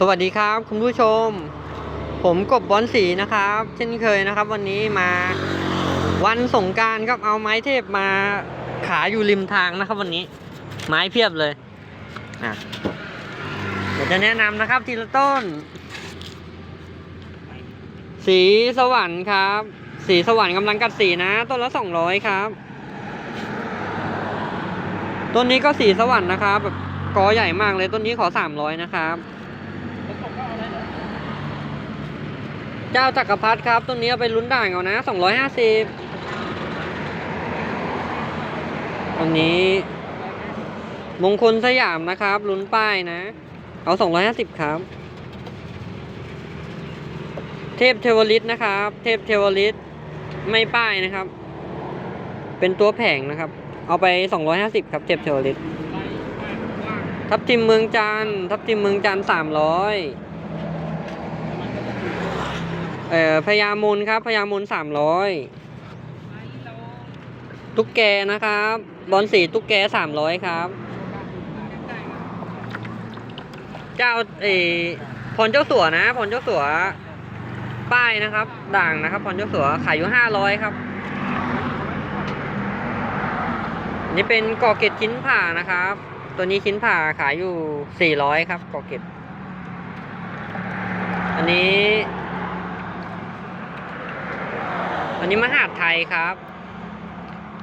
สวัสดีครับคุณผู้ชม ผมกบบอลสีนะครับ เช่นเคยนะครับ วันนี้มาวันสงการครับเอาไม้เทพมาขายอยู่ริมทางนะครับวันนี้ ไม้เพียบเลยอะเดี๋ยวจะแนะนำนะครับทีละต้น สีสวรรค์ครับ สีสวรรค์กำลังกัดสีนะ ต้นละสองร้อยครับ ต้นนี้ก็สีสวรรค์นะครับแบบกอใหญ่มากเลยต้นนี้ขอสามร้อยนะครับ เจ้าจักรพรรดิครับต้นนี้เอาไปลุ้นด่างเอานะสองร้อยห้าสิบต้นนี้ มงคลสยามนะครับ ลุ้นป้ายนะ เอาสองร้อยห้าสิบครับ เทพเทวฤทธิ์นะครับ เทพเทวฤทธิ์ไม่ป้ายนะครับ เป็นตัวแผงนะครับ เอาไปสองร้อยห้าสิบครับ เทพเทวฤทธิ์ทับทิมเมืองจันทร์ทับทิมเมืองจันทร์สามร้อย เอ่อพญามูลครับพญามูลสามร้อยตุ๊กแกนะครับ บอลสีตุ๊กแกสามร้อยครับ เจ้าเอพรเจ้าสัวนะพรเจ้าสัวป้ายนะครับ ด่างนะครับพรเจ้าสัวขายอยู่ห้าร้อยครับ นี่เป็นกอเกตชิ้นผ่านะครับ ตัวนี้ชิ้นผ่าขายอยู่สี่ร้อยครับกอเกตอันนี้ อันนี้มหาดไทยครับ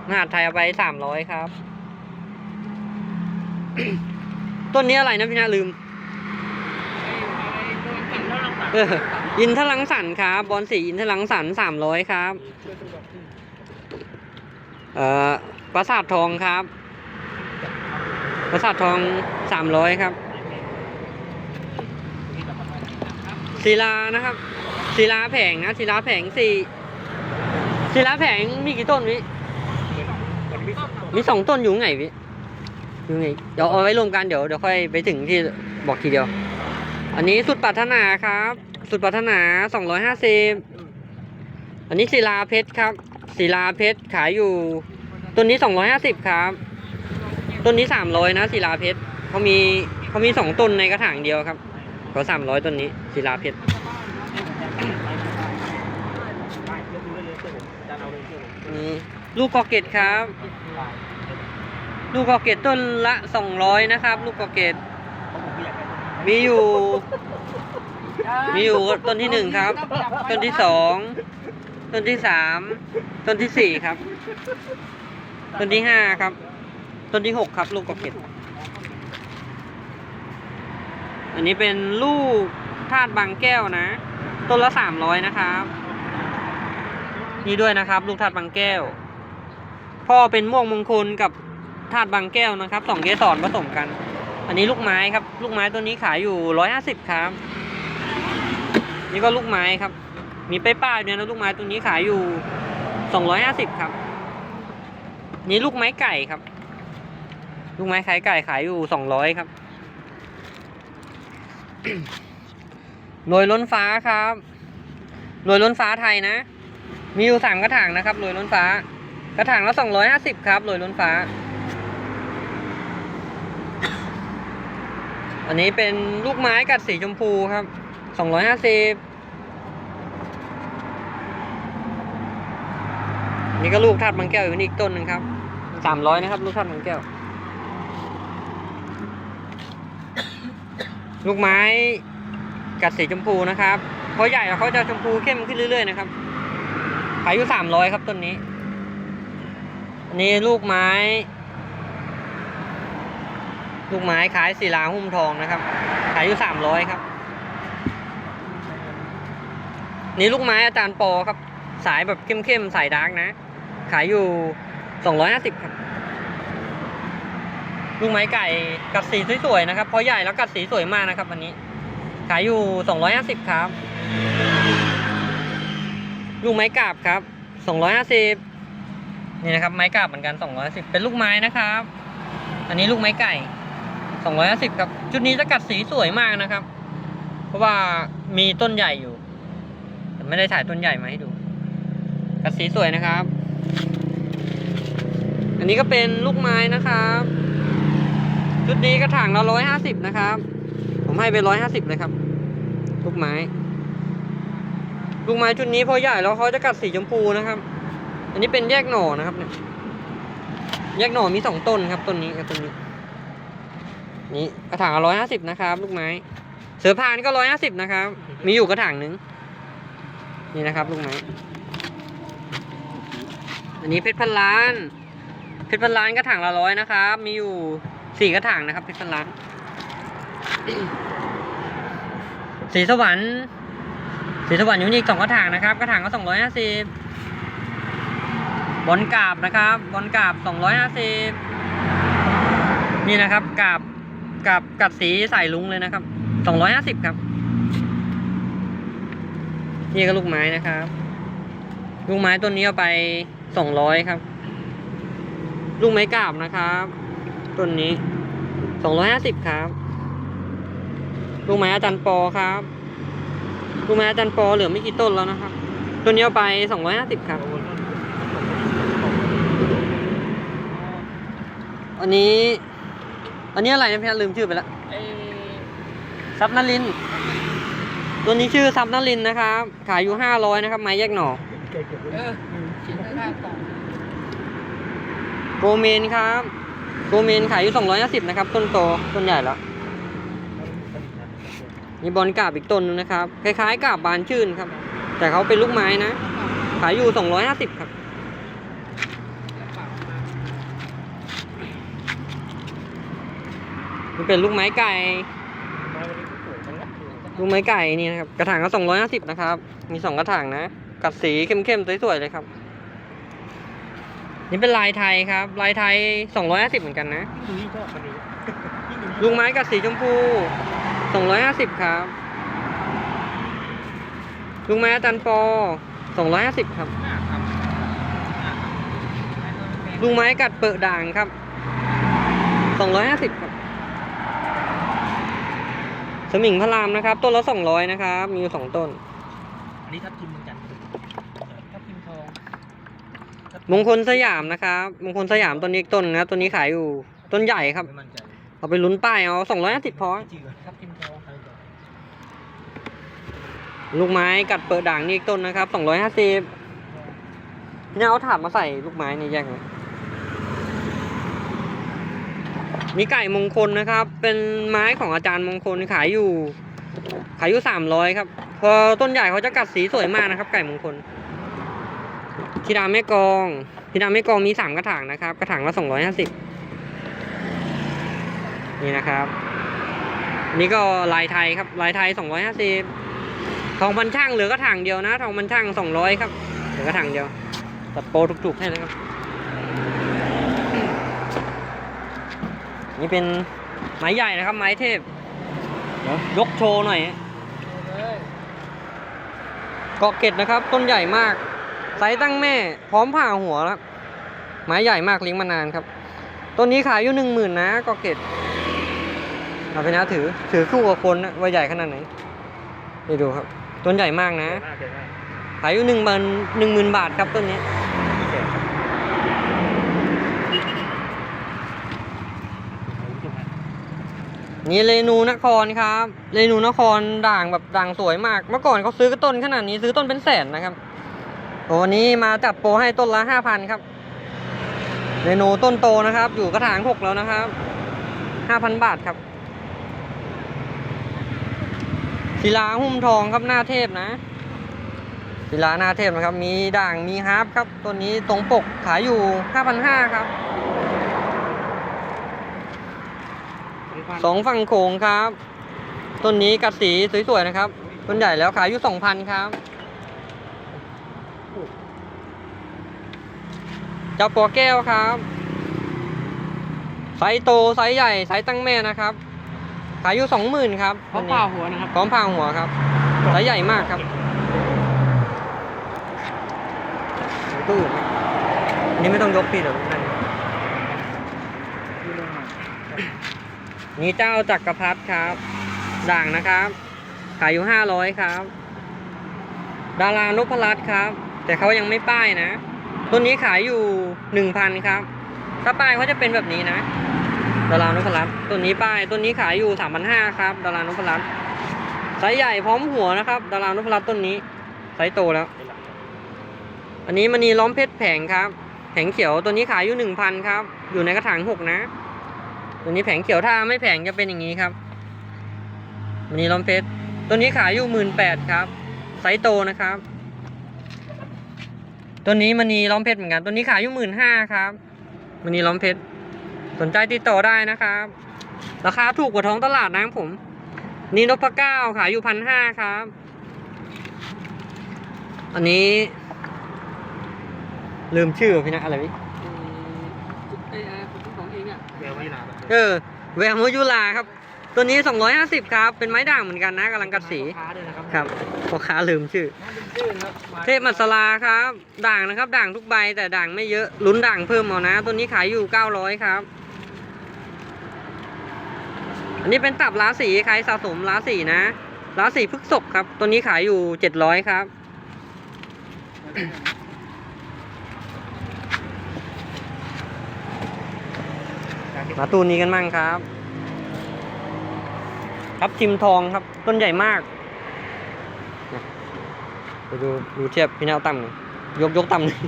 มหาดไทยเอาไปสามร้อยครับ ต้นนี้อะไรนะพี่นาลืมอออินทลังสันครับ บอลสีอินทลังสันสามร้อยครับ เอ่อปราสาททองครับ ปราสาททองสามร้อยครับศิลานะครับศิลาแผงนะศิลาแผงสี่ ศิลาแผงมีกี่ต้นวิมีสองต้นอยู่ไงวิอยู่ไงเดี๋ยวเอาไว้รวมกันเดี๋ยวเดี๋ยวค่อยไปถึงที่บอกทีเดียว อันนี้สุดปรารถนาครับ สุดปรารถนาสองร้อยห้าสิบอันนี้ศิลาเพชรครับศิลาเพชรขายอยู่ต้นนี้สองร้อยห้าสิบครับต้นนี้สามร้อยนะศิลาเพชรเขามีเขามีสองต้นในกระถางเดียวครับเขาสามร้อยต้นนี้ศิลาเพชร นี่ลูกกอเกตครับ ลูกกอเกตต้นละสองร้อยนะครับ ลูกกอเกตมีอยู่ มีอยู่ต้นที่หนึ่งครับ ต้นที่สองต้นที่สามต้นที่สี่ครับ ต้นที่ห้าครับ ต้นที่หกครับ ลูกกระเก็ดอันนี้เป็นลูกธาตุบางแก้วนะ ต้นละสามร้อยนะครับ นี่ด้วยนะครับ ลูกธาตุบางแก้ว พ่อเป็นม่วงมงคลกับธาตุบางแก้วนะครับสองเกสรผสมกัน อันนี้ลูกไม้ครับ ลูกไม้ตัวนี้ขายอยู่ร้อยห้าสิบครับ นี่ก็ลูกไม้ครับ มีป้ป้ายๆด้วยนะลูกไม้ตัวนี้ขายอยู่สองร้อยห้าสิบครับ นี่ลูกไม้ไก่ครับ ลูกไม้ไข่ไก่ขายอยู่สองร้อยครับโรยล้นฟ้าครับโรยล้นฟ้าไทยนะ มีอยู่สามกระถางนะครับโรยล้นฟ้า กระถางละสองร้อยห้าสิบครับโรยล้นฟ้า อันนี้เป็นลูกไม้กัดสีชมพูครับสองร้อยห้าสิบนี่ก็ลูกทัดบางแก้วอยู่นี่อีกต้นหนึ่งครับสามร้อยนะครับ ลูกทัดบางแก้ว ลูกไม้กัดสีชมพูนะครับพอใหญ่แล้วเขาจะชมพูเข้มขึ้นเรื่อยๆนะครับ ขายอยู่สามร้อยครับต้นนี้ อันนี้ลูกไม้ ลูกไม้ขายศิลาหุ้มทองนะครับ ขายอยู่สามร้อยครับ นี่ลูกไม้อาจารย์ปอครับ สายแบบเข้มๆสายดาร์กนะ ขายอยู่สองร้อยห้าสิบครับ ลูกไม้ไก่กัดสีสวยๆนะครับ เพราะใหญ่แล้วกัดสีสวยมากนะครับ วันนี้ ขายอยู่สองร้อยห้าสิบครับ ลูกไม้กาบครับสองร้อยห้าสิบนี่นะครับไม้กาบเหมือนกันสองร้อยสิบเป็นลูกไม้นะครับ อันนี้ลูกไม้ไก่สองร้อยห้าสิบครับ ชุดนี้จะกัดสีสวยมากนะครับ เพราะว่ามีต้นใหญ่อยู่แต่ไม่ได้ถ่ายต้นใหญ่มาให้ดู กัดสีสวยนะครับ อันนี้ก็เป็นลูกไม้นะครับ ชุดนี้กระถางละร้อยห้าสิบนะครับ ผมให้ไปร้อยห้าสิบเลยครับ ลูกไม้ ลูกไม้ชุดนี้พอใหญ่แล้วเขาจะกัดสีชมพูนะครับ อันนี้เป็นแยกหน่อนะครับเนี่ยแยกหน่อมีสองต้นครับต้นนี้กับต้นนี้ นี่กระถางร้อยห้าสิบนะครับ ลูกไม้ เสือพานก็ร้อยห้าสิบนะครับ มีอยู่กระถางหนึ่งนี่นะครับ ลูกไม้ อันนี้เพชรพันล้าน เพชรพันล้านกระถางละร้อยนะครับ มีอยู่สี่กระถางนะครับ เพชรพันล้านสีสวรรค์ สีสวรรค์ยูนี่อีกสองกระถางนะครับกระถางก็สองร้อยห้าสิบบอลกาบนะครับบอลกาบสองร้อยห้าสิบนี่นะครับกาบกาบกัดสีใส่ลุงเลยนะครับสองร้อยห้าสิบครับ นี่ก็ลูกไม้นะครับ ลูกไม้ต้นนี้เอาไปสองร้อยครับ ลูกไม้กาบนะครับต้นนี้สองร้อยห้าสิบครับ ลูกไม้อาจารย์ปอครับ ลูกไม้อาจารย์ปอเหลือไม่กี่ต้นแล้วนะครับต้นนี้เอาไปสองร้อยห้าสิบครับ อันนี้ อันนี้อะไรนะพี่ลืมชื่อไปแล้วไอ้ซับนารินทร์ตัวนี้ชื่อซับนารินทร์นะครับ ขายอยู่ห้าร้อยนะครับ ไม้แยกหน่อเออชิ้นละห้าต่อโกเมนครับ โกเมนขายอยู่สองร้อยห้าสิบนะครับ ต้นโต ต้นใหญ่แล้ว มีบอลกาบอีกต้นนึงนะครับ คล้ายๆกาบบานชื่นครับ แต่เขาเป็นลูกไม้นะ ขายอยู่สองร้อยห้าสิบครับ มันเป็นลูกไม้ไก่ ลูกไม้ไก่นี่นะครับ กระถางก็สองร้อยห้าสิบนะครับ มีสองกระถางนะ กัดสีเข้มๆ สวยๆ เลยครับ นี่เป็นลายไทยครับ ลายไทยสองร้อยห้าสิบเหมือนกันนะนี่ชอบมันนี้ลูกไม้กัดสีชมพู สองร้อยห้าสิบครับลูกไม้อาจารย์ปอสองร้อยห้าสิบครับห้าครับลูกไม้กัดเปิดด่างครับสองร้อยห้าสิบครับ สมิงพระรามนะครับ ต้นละสองร้อยนะครับ มีอยู่สองต้น อันนี้ทับทิมเหมือนกันทับทิมทองมงคลสยามนะครับ มงคลสยามต้นนี้อีกต้นนะครับ ต้นนี้ขายอยู่ ต้นใหญ่ครับ ไม่มั่นใจ เอาไปลุ้นป้ายเอาสองร้อยห้าสิบพอ จริงเหรอทับทิมทองใครบอก ลูกไม้กัดเปิดด่างนี่อีกต้นนะครับสองร้อยห้าสิบเนี่ยเอาถาดมาใส่ลูกไม้นี่แยกเลยมีไก่มงคลนะครับ เป็นไม้ของอาจารย์มงคลขายอยู่ ขายอยู่สามร้อยครับ พอต้นใหญ่เขาจะกัดสีสวยมากนะครับ ไก่มงคลธิดาแม่กองธิดาแม่กองมีสามกระถางนะครับ กระถางละสองร้อยห้าสิบนี่นะครับนนี่ก็ลายไทยครับลายไทยสองร้อยห้าสิบ ทองพันช่างเหลือกระถางเดียวนะทองพันช่างสองร้อยครับเหลือกระถางเดียวตัดโปรถูกๆให้นะครับ นี่เป็นไม้ใหญ่นะครับ ไม้เทพเดี๋ยวยกโชว์หน่อยเกาะเกร็ดนะครับ ต้นใหญ่มากไซส์ตั้งแม่ พร้อมผ่าหัวแล้วไม้ใหญ่มากเลี้ยงมานานครับต้นนี้ขายอยู่หนึ่งหมื่นนะเกาะเกร็ดเอาไปนะถือถือคู่กับคนนะว่าใหญ่ขนาดไหนนี่ดูครับ ต้นใหญ่มากนะมากเลยมากขายอยู่หนึ่งหมื่นหนึ่งหมื่นบาทครับต้นนี้นี่เรนูนครครับเรนูนครด่างแบบด่างสวยมาก เมื่อก่อนเขาซื้อก็ต้นขนาดนี้ซื้อต้นเป็นแสนนะครับโอ้วันนี้มาจับโปรให้ต้นละห้าพันครับเรนูต้นโตนะครับ อยู่กระถางหกแล้วนะครับห้าพันบาทครับ ศิลาหุ้มทองครับหน้าเทพนะศิลาหน้าเทพนะครับ มีด่างมีฮาร์ปครับต้นนี้ตรงปกขายอยู่ห้าพันห้าครับสองฝั่งโขงครับ ต้นนี้กัดสีสวยๆนะครับ ต้นใหญ่แล้วขายอยู่สองพันครับ เจ้าปอแก้วครับ ไซส์โตไซส์ใหญ่ไซส์ตั้งแม่นะครับ ขายอยู่สองหมื่นครับเขาเปล่าหัวนะครับพร้อมพาหัวครับไซส์ใหญ่มากครับตู้อันนี้ไม่ต้องยกพี่เดี๋ยวนั่นนี่เจ้าจักรพรรดิครับ ด่างนะครับ ขายอยู่ห้าร้อยครับ ดารานพรัตน์ครับ แต่เขายังไม่ป้ายนะ ต้นนี้ขายอยู่หนึ่งพันครับ ถ้าป้ายเขาจะเป็นแบบนี้นะ ดารานพรัตน์ต้นนี้ป้ายต้นนี้ขายอยู่สามพันห้าครับดารานพรัตน์ไซส์ใหญ่พร้อมหัวนะครับ ดารานพรัตน์ต้นนี้ไซส์โตแล้ว อันนี้มณีล้อมเพชรแผงครับ แผงเขียวตัวนี้ขายอยู่หนึ่งพันครับ อยู่ในกระถางหกนะ ตัวนี้แผงเขียวถ้าไม่แผงจะเป็นอย่างนี้ครับมณีล้อมเพชรตัวนี้ขายอยู่หมื่นแปดครับไซส์โตนะครับ ตัวนี้มณีล้อมเพชรเหมือนกัน ตัวนี้ขายอยู่หมื่นห้าครับมณีล้อมเพชร สนใจติดต่อได้นะครับ ราคาถูกกว่าท้องตลาดนะครับผม นี่นพเก้าขายอยู่พันห้าครับ อันนี้ ลืมชื่อพี่นะอะไรพี่ของเองอะเบลไม่นานเออแวร์มูยุลาครับ ตัวนี้ 250 ครับ เป็นไม้ด่างเหมือนกันนะกำลังกัดสีค้าด้วยนะครับครับพ่อค้าลืมชื่อน่าเป็นชื่อนะครับเทพมัสลาครับ ด่างนะครับ ด่างทุกใบแต่ด่างไม่เยอะลุ้นด่างเพิ่มเอานะ ตัวนี้ขายอยู่ 900 ครับ อันนี้เป็นตับล้าสีใครสะสมล้าสีนะล้าสีพฤกษกครับ ตัวนี้ขายอยู่700ครับ มาตูนนี้กันมั่งครับ ครับทิมทองครับ ต้นใหญ่มากไปดูดูเทียบพี่แนวต่ำหน่อยยกยกต่ำหน่อย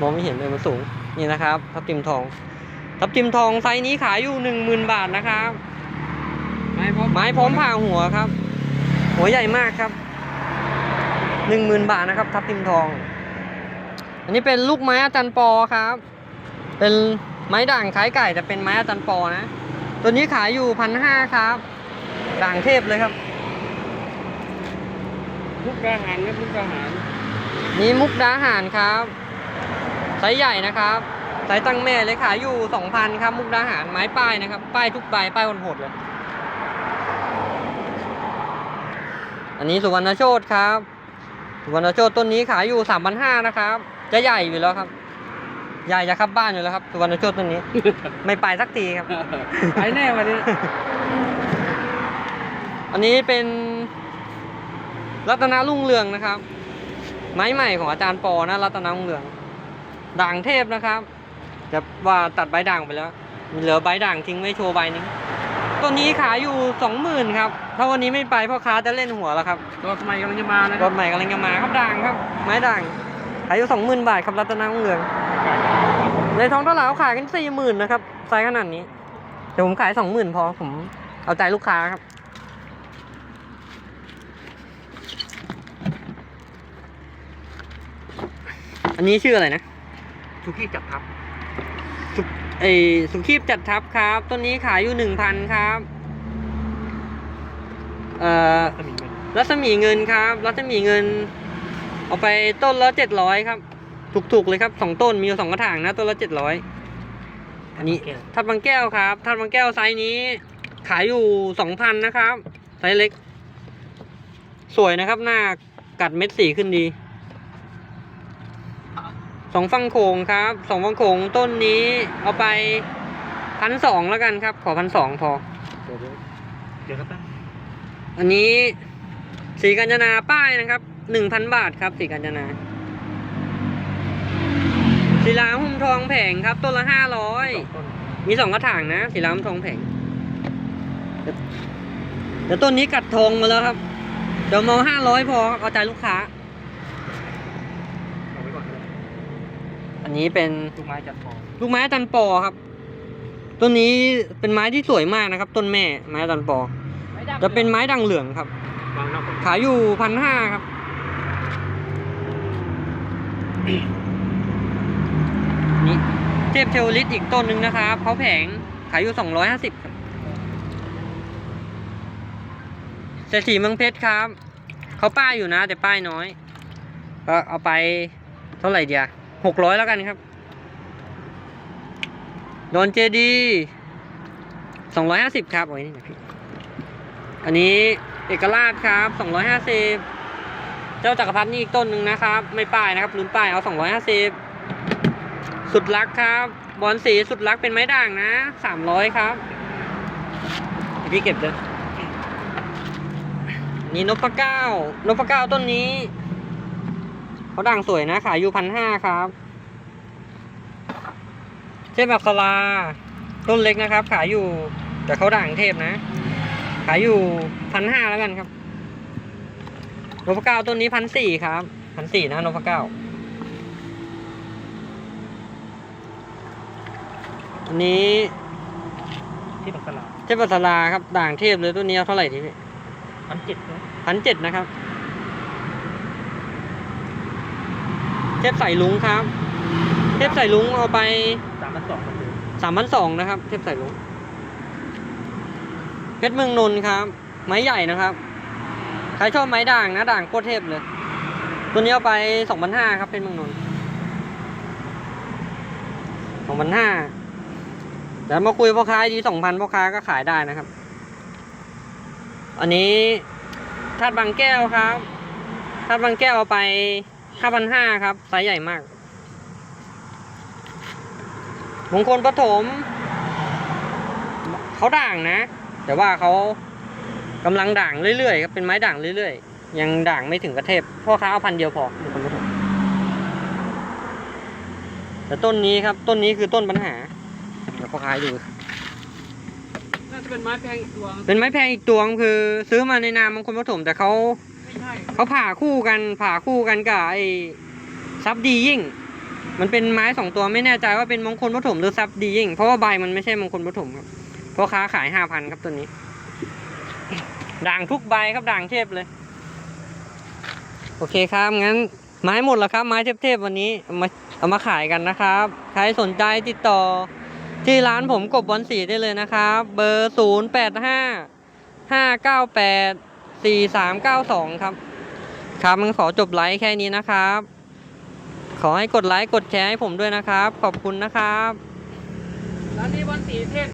มองไม่เห็นเลยมันสูง นี่นะครับ ทับทิมทอง ทับทิมทองไซส์นี้ขายอยู่หนึ่งหมื่นบาทนะครับ ไม้พร้อมไม้พร้อมผ่าหัวครับ หัวใหญ่มากครับหนึ่งหมื่นบาทนะครับ ทับทิมทอง อันนี้เป็นลูกไม้อาจารย์ปอครับ เป็นไม้ด่างคล้ายไก่แต่เป็นไม้อาจารย์ปอนะ ตัวนี้ขายอยู่พันห้าครับ ด่างเทพเลยครับลูกกระหันนะลูกกระหันนี่มุกดาหารครับไซส์ใหญ่นะครับไซส์ตั้งแม่เลยขายอยู่สองพันครับ มุกดาหารไม้ป้ายนะครับ ป้ายทุกใบป้ายโหดๆเลย อันนี้สุวรรณโชตครับ สุวรรณโชตต้นนี้ขายอยู่สามพันห้านะครับ จะใหญ่อยู่แล้วครับ ใหญ่จะขับบ้านอยู่แล้วครับ สุวรรณโชตต้นนี้ ไม่ไปสักทีครับ ไปแน่วันนี้ อันนี้เป็นรัตนารุ่งเรืองนะครับ ไม้ใหม่ของอาจารย์ปอนะ รัตนารุ่งเรือง ด่างเทพนะครับแต่ว่าตัดใบด่างไปแล้วมีเหลือใบด่างทิ้งไว้โชว์ใบนึง ตัวนี้ขายอยู่สองหมื่นครับ ถ้าวันนี้ไม่ไปพ่อค้าจะเล่นหัวแล้วครับตัวสมัยกำลังจะมานะรถใหม่กำลังจะมาครับด่างครับ ไม้ด่าง ขายอยู่สองหมื่นบาทครับรัตนารุ่งเรือง ในท้องตลาดเขาขายกันสี่หมื่นนะครับไซส์ขนาดนี้ เดี๋ยวผมขายสองหมื่นพอผมเอาใจลูกค้าครับ อันนี้ชื่ออะไรนะทุกที่จับทับ สุไอสุขีบจัดทับครับ ต้นนี้ขายอยู่หนึ่งพันครับ เอ่อสมิงเงินรัศมีเงินครับ รัศมีเงิน เอาไปต้นละเจ็ดร้อยครับ ถูกๆเลยครับสองต้นมีอยู่สองกระถางนะต้นละเจ็ดร้อยอันนี้แก้วทัดบางแก้วครับทัดบางแก้วไซส์นี้ ขายอยู่สองพันนะครับ ไซส์เล็ก สวยนะครับหน้ากัดเม็ดสีขึ้นดี สองฟังโขงครับสองฟังโขงต้นนี้เอาไปพันสองแล้วกันครับ ขอพันสองพอ เดี๋ยวเดี๋ยวครับตั้งอันนี้สีกัญจนาป้ายนะครับหนึ่งพันบาทครับสีกัญจนาศิลาหุ้มทองแผงครับ ต้นละห้าร้อยสองต้นมีสองกระถางนะศิลาหุ้มทองแผงเดี๋ยวเดี๋ยวต้นนี้กัดทองมาแล้วครับเดี๋ยวมาห้าร้อยพอครับเอาใจลูกค้า เอาไว้ก่อนก็ได้ อันนี้เป็นลูกไม้จัดฟองลูกไม้ตันปอครับ ต้นนี้เป็นไม้ที่สวยมากนะครับ ต้นแม่ไม้ตันปอ จะเป็นไม้ดังเหลืองครับวางนอกก่อนขายอยู่พันห้าครับ นี่เทพเทวลิตอีกต้นหนึ่งนะครับเขาแผงขายอยู่สองร้อยห้าสิบครับเศรษฐีเมืองเพชรครับ เขาป้ายอยู่นะ แต่ป้ายน้อย ก็เอาไปเท่าไหร่เดีย หกร้อยแล้วกันครับโดนเจดีสองร้อยห้าสิบครับโอ้ยนี่นะพี่อันนี้เอกราชครับ250เจ้าจักรพรรดินี่อีกต้นหนึ่งนะครับ ไม่ป้ายนะครับลุ้นป้ายเอา250สุดรักครับ บอลสีสุดรักเป็นไม้ด่างนะ300ครับเดี๋ยวพี่เก็บเลยนี่นพเก้านพเก้าต้นนี้ เขาด่างสวยนะขายอยู่พันห้าครับเทพอักษราต้นเล็กนะครับ ขายอยู่ แต่เขาด่างเทพนะ ขายอยู่พันห้าแล้วกันครับนพเก้าต้นนี้พันสี่ครับพันสี่นะนพเก้าอันนี้ที่ตกตลาดเทพบัสลาครับ ด่างเทพเลยตัวนี้เอาเท่าไหร่ทีพี่พันเจ็ดนะพันเจ็ดนะครับ เทพใส่ลุงครับ เทพใส่ลุงเอาไปสามพันสองมันเลยสามพันสองนะครับ เทพใส่ลุงเพชรเมืองนนท์ครับ ไม้ใหญ่นะครับ ใครชอบไม้ด่างนะด่างโคตรเทพเลย ตัวนี้เอาไปสองพันห้าครับเพชรเมืองนนท์สองพันห้าเดี๋ยวมาคุยพ่อค้าดีสองพันพ่อค้าก็ขายได้นะครับ อันนี้ธาตุบางแก้วครับธาตุบางแก้วเอาไป ห้าพันห้าครับไซส์ใหญ่มาก มงคลปฐมเขาด่างนะ แต่ว่าเขากำลังด่างเรื่อยๆครับเป็นไม้ด่างเรื่อยๆ ยังด่างไม่ถึงกระเทพพ่อค้าเอาพันเดียวพอมงคลปฐมแต่ต้นนี้ครับต้นนี้คือต้นปัญหาเดี๋ยวพ่อค้าให้ดูน่าจะเป็นไม้แพงอีกตัว เป็นไม้แพงอีกตัวคือซื้อมาในนามมงคลปฐมแต่เขาไม่ใช่ เขาผ่าคู่กันผ่าคู่กันกับไอ้ซับดียิ่ง มันเป็นไม้สองตัวไม่แน่ใจว่าเป็นมงคลปฐมหรือซับดียิ่ง เพราะว่าใบมันไม่ใช่มงคลปฐมครับเพราะค้าขายห้าพันครับตัวนี้ ด่างทุกใบครับด่างเทพเลย โอเคครับงั้นไม้หมดแล้วครับ ไม้เทพๆวันนี้เอามาเอามาขายกันนะครับ ใครสนใจติดต่อ ที่ร้านผมกบบอลสีได้เลยนะครับ เบอร์ศูนย์แปดห้าห้าเก้าแปด สี่สามเก้าสองครับ ครับมันขอจบไลฟ์แค่นี้นะครับ ขอให้กดไลค์กดแชร์ให้ผมด้วยนะครับ ขอบคุณนะครับร้านนี้วันสีเทศ